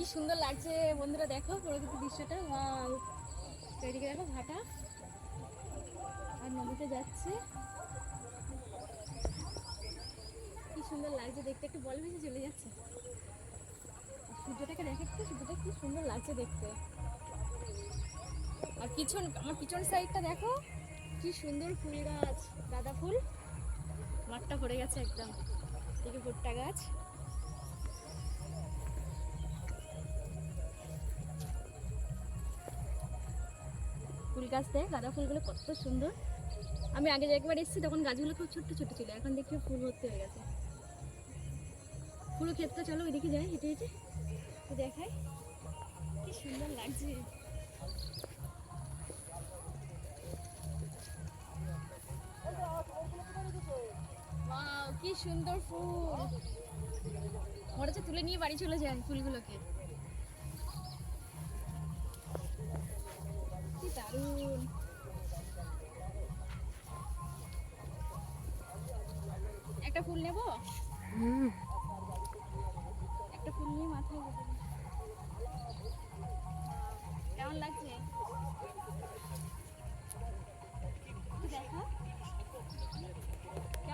কি সুন্দর লাগছে বন্ধুরা দেখো প্রকৃতির দৃশ্যটা। এদিকে দেখো ভাটা। আর নদীতে যাচ্ছে। কি সুন্দর লাগছে দেখতে। একটু বল ভেসে চলে যাচ্ছে। সূর্যটাকে দেখে একটু, সূর্যটা কি সুন্দর লাগছে দেখতে। আর পিছন, আমার পিছন সাইডটা দেখো। কি সুন্দর ফুল গাছ। গাঁদা ফুল। মাঠটা ভরে গেছে একদম। এদিকে ভুট্টা গাছ। ফুল গাছ দেয় গাঁদা ফুলগুলো কত সুন্দর। আমি আগে একবার এসেছি, তখন গাছগুলো খুব ছোট্ট ছোট ছিল, এখন দেখি ফুল ভর্তি হয়ে গেছে। পুরো ক্ষেতটা চলো ওইদিকে যাই, হেঁটে হেঁটে। দেখাই। কি সুন্দর লাগছে। কি সুন্দর ফুল। মনে হচ্ছে তুলে নিয়ে বাড়ি চলে যায় ফুলগুলোকে। দারুণ একটা ফুল নেব একটা ফুল নিয়ে মাথায়।